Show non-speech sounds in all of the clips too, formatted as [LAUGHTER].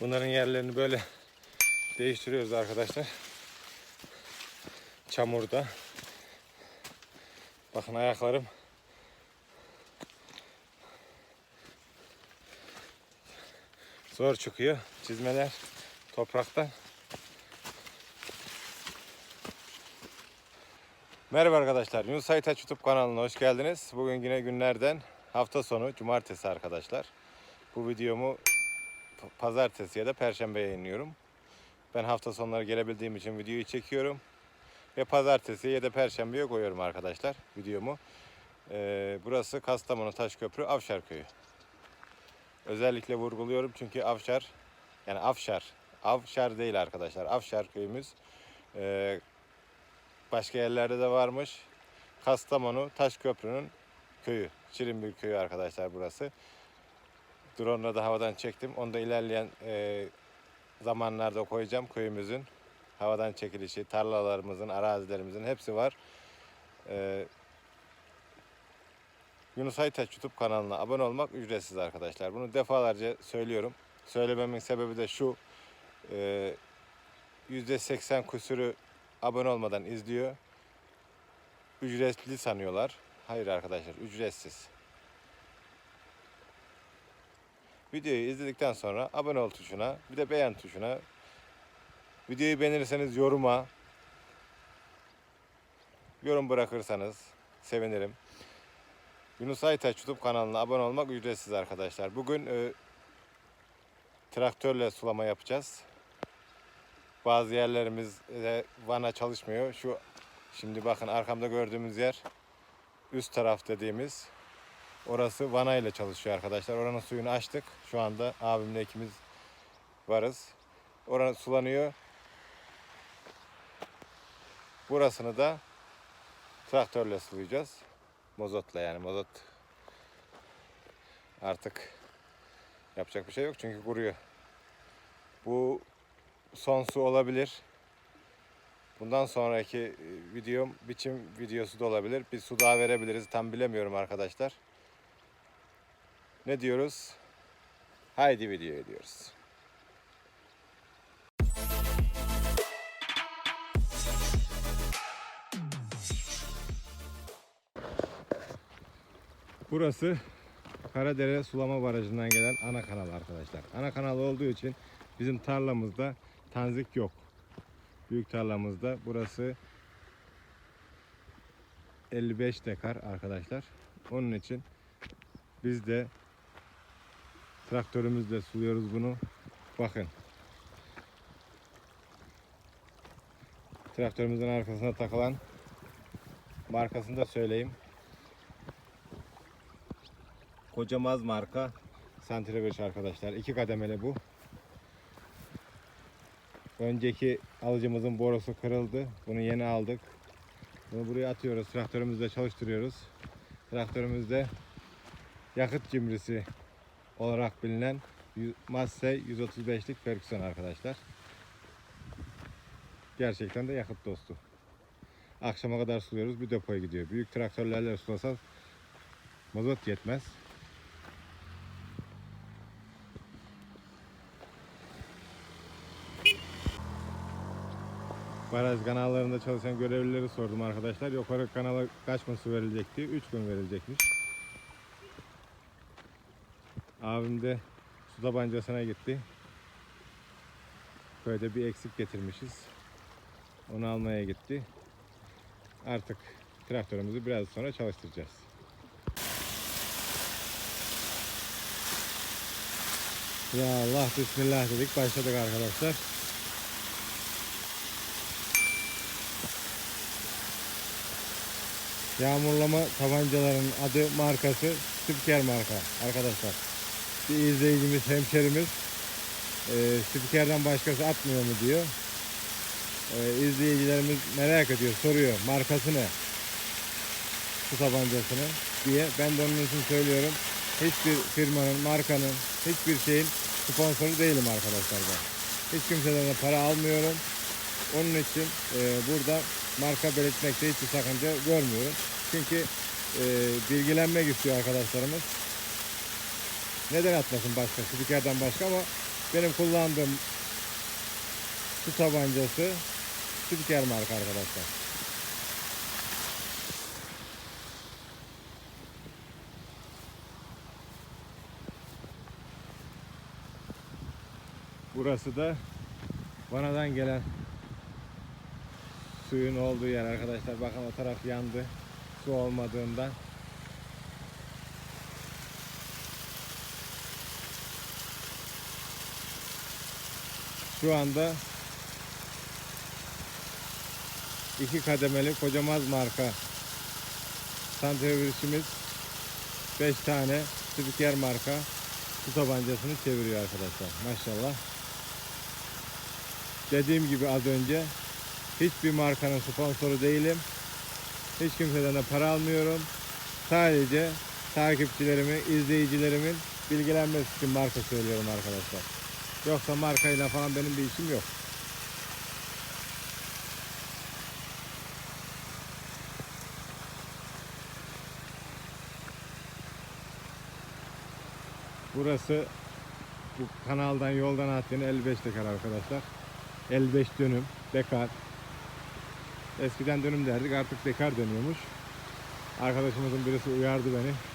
Bunların yerlerini böyle [LAUGHS] değiştiriyoruz arkadaşlar. Çamurda. Bakın ayaklarım zor çıkıyor. Çizmeler topraktan. Merhaba arkadaşlar. Yunus Aytaç YouTube kanalına hoş geldiniz. Bugün yine günlerden hafta sonu cumartesi arkadaşlar. Bu videomu pazartesi ya da perşembe yayınlıyorum. Ben hafta sonları gelebildiğim için videoyu çekiyorum. Ve pazartesi ya da perşembeye koyuyorum arkadaşlar videomu. Ee, burası Kastamonu Taşköprü Avşar Köyü. Özellikle vurguluyorum çünkü Avşar yani Afşar Avşar değil arkadaşlar. Avşar köyümüz ee, başka yerlerde de varmış. Kastamonu Taşköprü'nün köyü. Şirin bir köyü arkadaşlar burası. Drone'la da havadan çektim. Onu da ilerleyen e, zamanlarda koyacağım köyümüzün havadan çekilişi, tarlalarımızın, arazilerimizin hepsi var. Ee, Yunus Aytaç YouTube kanalına abone olmak ücretsiz arkadaşlar. Bunu defalarca söylüyorum. Söylememin sebebi de şu. e, %80 kusuru abone olmadan izliyor. Ücretli sanıyorlar. Hayır arkadaşlar ücretsiz. Videoyu izledikten sonra abone ol tuşuna bir de beğen tuşuna Videoyu beğenirseniz yoruma yorum bırakırsanız sevinirim. Yunus Aytaç YouTube kanalına abone olmak ücretsiz arkadaşlar. Bugün e, traktörle sulama yapacağız. Bazı yerlerimizde vana çalışmıyor. Şu şimdi bakın arkamda gördüğümüz yer üst taraf dediğimiz orası vana ile çalışıyor arkadaşlar. Oranın suyunu açtık. Şu anda abimle ikimiz varız. Oranı sulanıyor. Burasını da traktörle sulayacağız. Mozotla yani mozot. Artık yapacak bir şey yok çünkü kuruyor. Bu son su olabilir. Bundan sonraki e, videom biçim videosu da olabilir. Bir su daha verebiliriz. Tam bilemiyorum arkadaşlar. Ne diyoruz? Haydi videoya diyoruz. Burası Karadere Sulama Barajı'ndan gelen ana kanal arkadaşlar. Ana kanal olduğu için bizim tarlamızda tanzik yok. Büyük tarlamızda burası 55 dekar arkadaşlar. Onun için biz de traktörümüzle suluyoruz bunu. Bakın. Traktörümüzün arkasına takılan markasını da söyleyeyim. Kocamaz marka Santriveç arkadaşlar. İki kademeli bu. Önceki alıcımızın borusu kırıldı. Bunu yeni aldık. Bunu buraya atıyoruz. Traktörümüzde çalıştırıyoruz. Traktörümüzde yakıt cimrisi olarak bilinen Massey 135'lik Ferguson arkadaşlar. Gerçekten de yakıt dostu. Akşama kadar suluyoruz. Bir depoya gidiyor. Büyük traktörlerle sulasak mazot yetmez. Baraj kanallarında çalışan görevlileri sordum arkadaşlar. Yukarı kanala kaç mı su verilecekti? 3 gün verilecekmiş. Abim de su tabancasına gitti. Köyde bir eksik getirmişiz. Onu almaya gitti. Artık traktörümüzü biraz sonra çalıştıracağız. Ya Allah Bismillah dedik başladık arkadaşlar. Yağmurlama tabancaların adı markası Spiker marka arkadaşlar. Bir izleyicimiz, hemşerimiz e, Spiker'den başkası atmıyor mu diyor. E, izleyicilerimiz merak ediyor, soruyor markası ne? Su tabancasını diye. Ben de onun için söylüyorum. Hiçbir firmanın, markanın, hiçbir şeyin sponsoru değilim arkadaşlar ben. Hiç kimseden de para almıyorum. Onun için e, burada marka belirtmekte hiçbir sakınca görmüyorum. Çünkü e, bilgilenmek istiyor arkadaşlarımız. Neden atmasın başka, spikerden başka ama benim kullandığım su tabancası Spiker marka arkadaşlar. Burası da vanadan gelen suyun olduğu yer arkadaşlar. Bakın o taraf yandı. Su olmadığından. Şu anda iki kademeli kocamaz marka santrifüjimiz 5 tane spiker marka su tabancasını çeviriyor arkadaşlar. Maşallah. Dediğim gibi az önce hiçbir markanın sponsoru değilim. Hiç kimseden de para almıyorum. Sadece takipçilerimin, izleyicilerimin bilgilenmesi için marka söylüyorum arkadaşlar. Yoksa markayla falan benim bir işim yok. Burası bu kanaldan yoldan attığın 55 dekar arkadaşlar. 55 dönüm dekar. Eskiden dönüm derdik artık dekar deniyormuş. Arkadaşımızın birisi uyardı beni.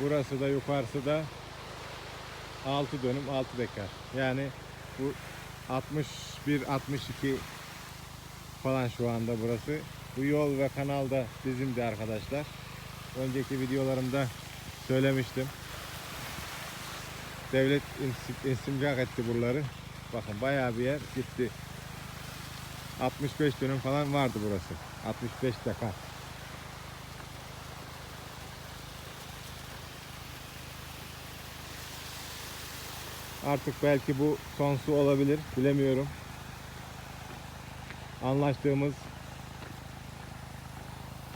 Burası da yukarısı da 6 dönüm 6 dekar. Yani bu 61 62 falan şu anda burası. Bu yol ve kanal da bizimdi arkadaşlar. Önceki videolarımda söylemiştim. Devlet istimlak etti buraları. Bakın bayağı bir yer gitti. 65 dönüm falan vardı burası. 65 dekar. Artık belki bu son su olabilir. Bilemiyorum. Anlaştığımız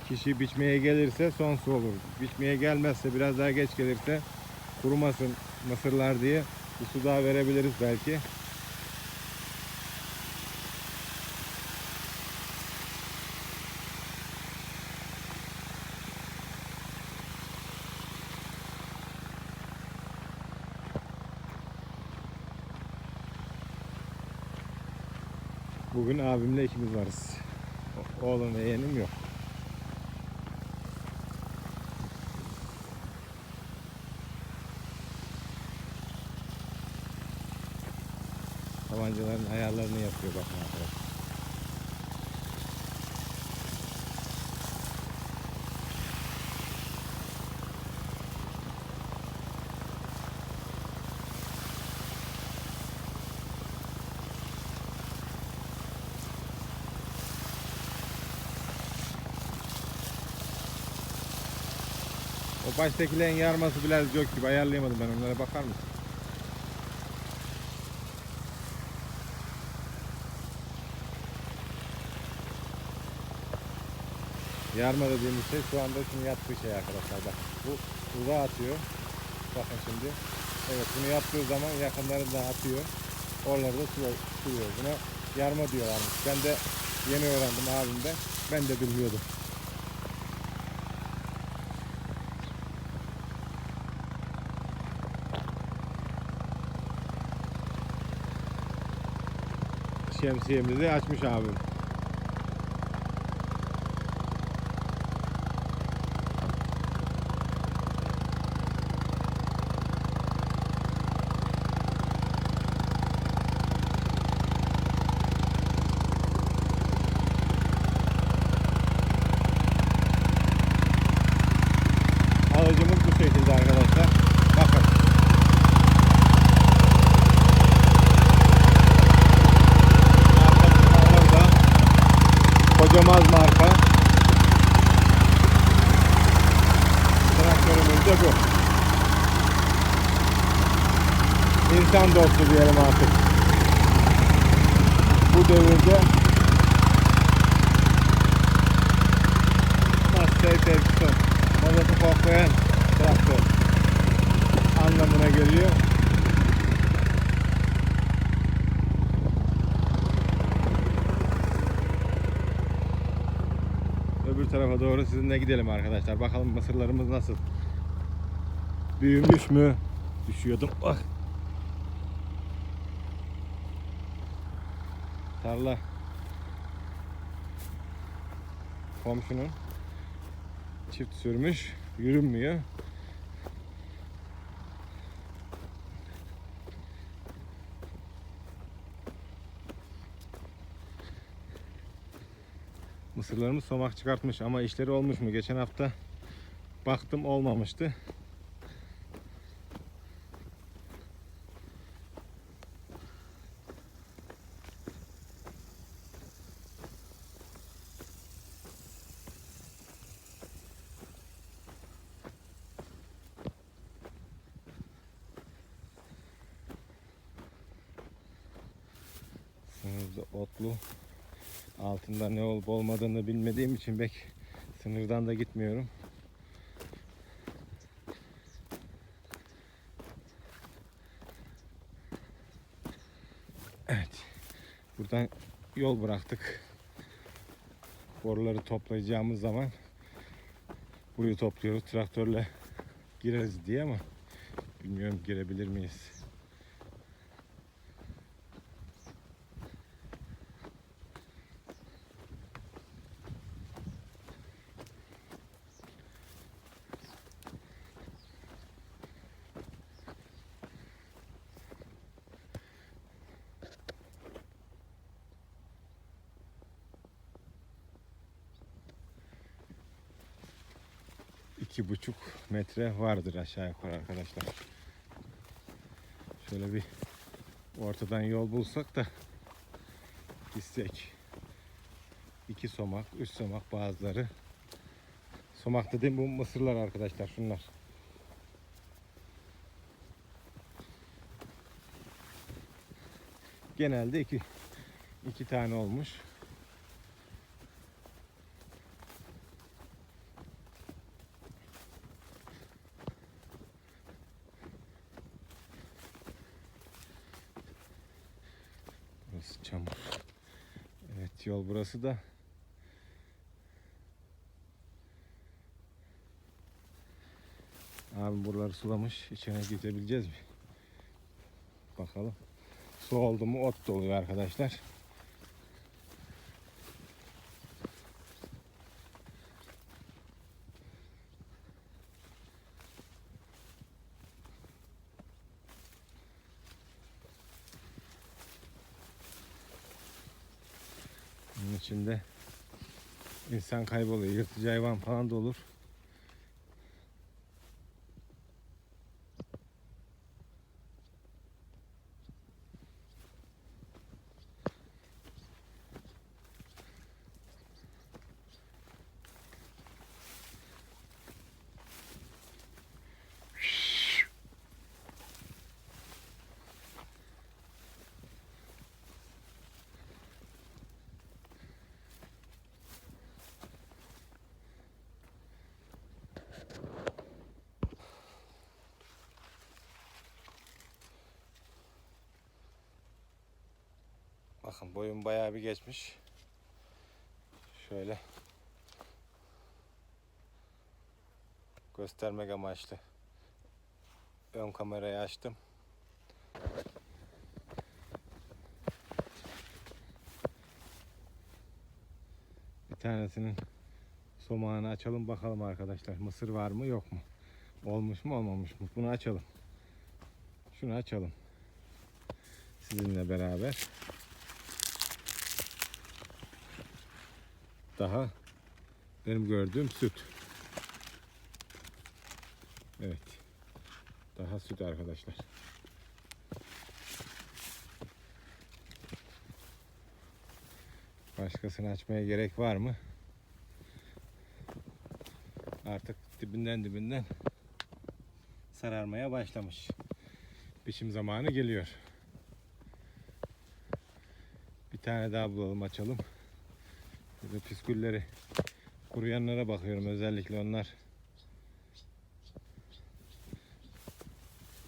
kişi biçmeye gelirse son su olur. Biçmeye gelmezse biraz daha geç gelirse kurumasın mısırlar diye bir su daha verebiliriz belki. Bugün abimle ikimiz varız. Oğlum ve yeğenim yok. Tabancaların ayarlarını yapıyor bakın arkadaşlar. O baştakilerin yarması biraz yok gibi ayarlayamadım ben onlara bakar mısın? Yarma dediğimiz şey şu anda şunu yaptığı şey arkadaşlar bak. Bu uzağa atıyor. Bakın şimdi. Evet bunu yaptığı zaman yakınları da atıyor. Oraları da suluyor. Buna yarma diyorlarmış. Ben de yeni öğrendim abimden. Ben de bilmiyordum. Şemsiyemizi açmış abim. Alıcımız bu şekilde arkadaşlar. Bakın. Arkasında orada Kocamaz marka. Traktörümüz de bu. İnsan dostu diyelim artık. Bu devirde Massey Ferguson Mozotu koklayan traktör anlamına geliyor. öbür tarafa doğru sizinle gidelim arkadaşlar. Bakalım mısırlarımız nasıl? Büyümüş mü? Düşüyordum. Bak. Tarla komşunun çift sürmüş. Yürünmüyor. Mısırlarımız somak çıkartmış ama işleri olmuş mu? Geçen hafta baktım olmamıştı. Sınırda otlu. Altında ne olup olmadığını bilmediğim için pek sınırdan da gitmiyorum. Evet. Buradan yol bıraktık. Boruları toplayacağımız zaman burayı topluyoruz. Traktörle gireriz diye ama bilmiyorum girebilir miyiz? İki buçuk metre vardır aşağı yukarı arkadaşlar. Şöyle bir ortadan yol bulsak da gitsek. İki somak, üç somak bazıları. Somak dediğim bu mısırlar arkadaşlar şunlar. Genelde iki, iki tane olmuş. Burası çamur. Evet yol burası da. Abi buraları sulamış. İçine gidebileceğiz mi? Bakalım. Su oldu mu ot da oluyor arkadaşlar. Bunun içinde insan kayboluyor. Yırtıcı hayvan falan da olur. Bakın boyum bayağı bir geçmiş. Şöyle göstermek amaçlı ön kamerayı açtım. Bir tanesinin somağını açalım bakalım arkadaşlar. Mısır var mı yok mu? Olmuş mu olmamış mı? Bunu açalım. Şunu açalım. Sizinle beraber. Daha benim gördüğüm süt. Evet. Daha süt arkadaşlar. Başkasını açmaya gerek var mı? Artık dibinden dibinden sararmaya başlamış. Biçim zamanı geliyor. Bir tane daha bulalım açalım. Burada püskülleri kuruyanlara bakıyorum özellikle onlar.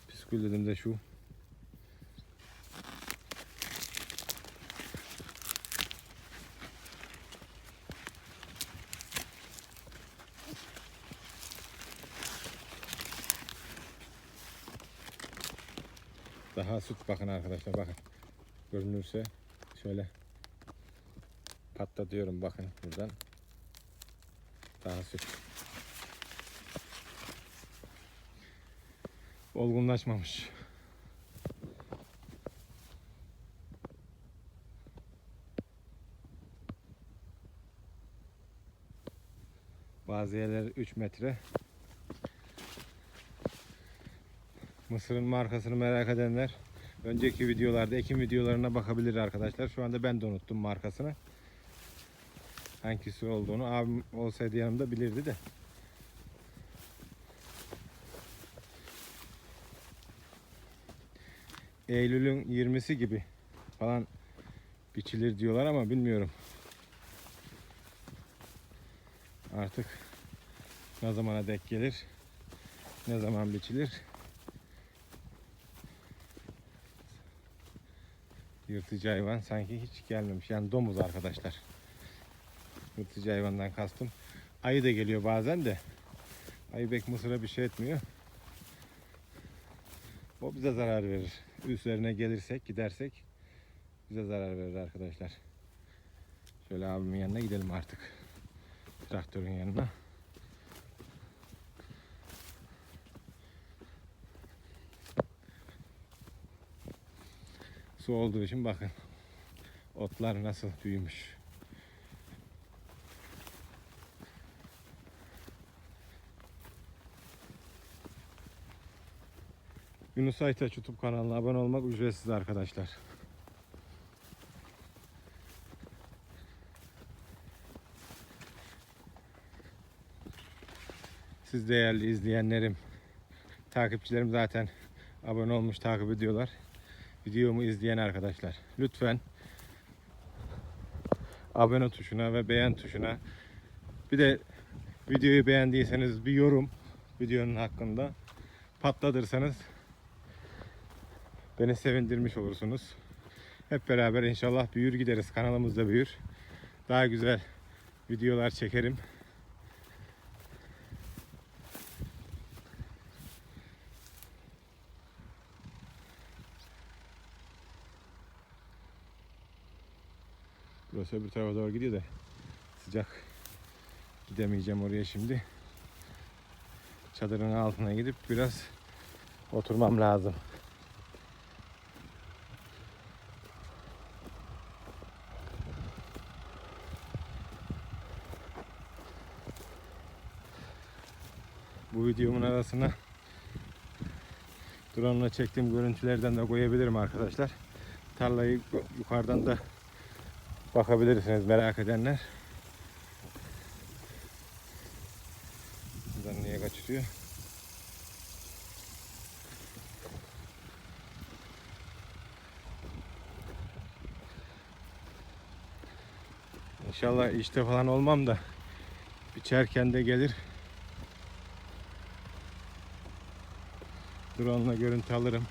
Püskül dedim de şu. Daha süt bakın arkadaşlar bakın. Görünürse şöyle patlatıyorum bakın buradan. Daha süt. Olgunlaşmamış. Bazı yerler 3 metre. Mısırın markasını merak edenler önceki videolarda ekim videolarına bakabilir arkadaşlar. Şu anda ben de unuttum markasını. Hangisi olduğunu abim olsaydı yanımda bilirdi de. Eylül'ün 20'si gibi falan biçilir diyorlar ama bilmiyorum. Artık ne zamana dek gelir, ne zaman biçilir. Yırtıcı hayvan sanki hiç gelmemiş. Yani domuz arkadaşlar. Yırtıcı hayvandan kastım. Ayı da geliyor bazen de. Ayı pek mısıra bir şey etmiyor. O bize zarar verir. Üzerine gelirsek, gidersek bize zarar verir arkadaşlar. Şöyle abimin yanına gidelim artık. Traktörün yanına. Su olduğu için bakın. Otlar nasıl büyümüş. Yunus Aytaç YouTube kanalına abone olmak ücretsiz arkadaşlar. Siz değerli izleyenlerim, takipçilerim zaten abone olmuş, takip ediyorlar. Videomu izleyen arkadaşlar, lütfen abone tuşuna ve beğen tuşuna bir de videoyu beğendiyseniz bir yorum videonun hakkında patlatırsanız beni sevindirmiş olursunuz. Hep beraber inşallah büyür gideriz. Kanalımız da büyür. Daha güzel videolar çekerim. Burası öbür tarafa doğru gidiyor da sıcak. Gidemeyeceğim oraya şimdi. Çadırın altına gidip biraz oturmam lazım. Videomun arasına drone ile çektiğim görüntülerden de koyabilirim arkadaşlar. Tarlayı yukarıdan da bakabilirsiniz merak edenler. Buradan niye kaçırıyor? İnşallah işte falan olmam da biçerken de gelir. Drone'la görüntü alırım.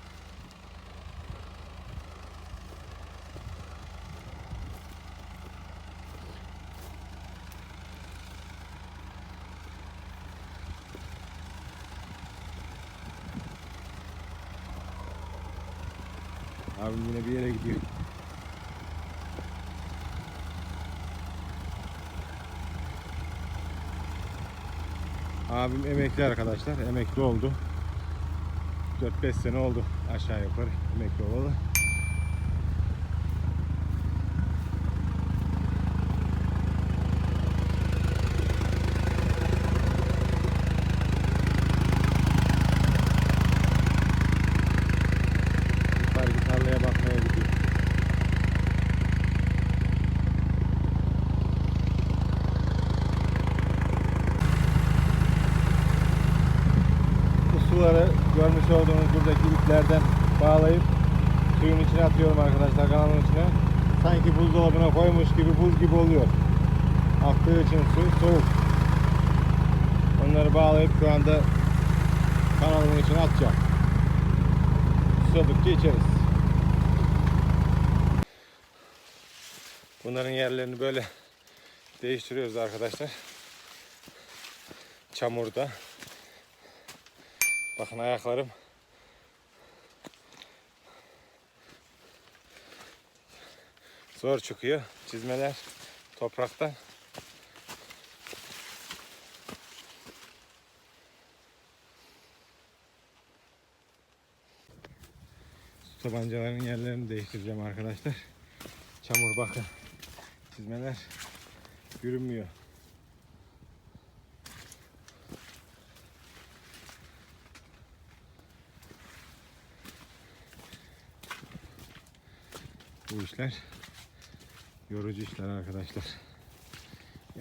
Abim yine bir yere gidiyor. Abim emekli arkadaşlar. Emekli oldu. 4-5 sene oldu aşağı yukarı emekli olalı. bunları bağlayıp şu anda kanalımın içine atacağım. Susadıkça içeriz. Bunların yerlerini böyle değiştiriyoruz arkadaşlar. Çamurda. Bakın ayaklarım zor çıkıyor. Çizmeler topraktan. Su tabancalarının yerlerini değiştireceğim arkadaşlar. Çamur bakın. Çizmeler yürünmüyor. Bu işler yorucu işler arkadaşlar.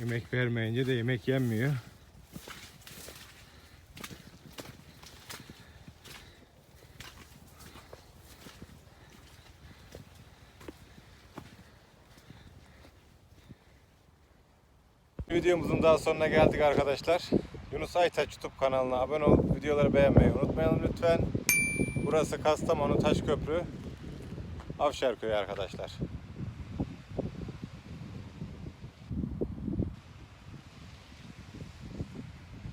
Emek vermeyince de yemek yenmiyor. Videomuzun daha sonuna geldik arkadaşlar. Yunus Aytaç YouTube kanalına abone olup videoları beğenmeyi unutmayalım lütfen. Burası Kastamonu Taşköprü. Avşarköy arkadaşlar.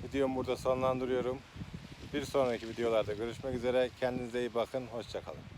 Videomu burada sonlandırıyorum. Bir sonraki videolarda görüşmek üzere. Kendinize iyi bakın. Hoşçakalın.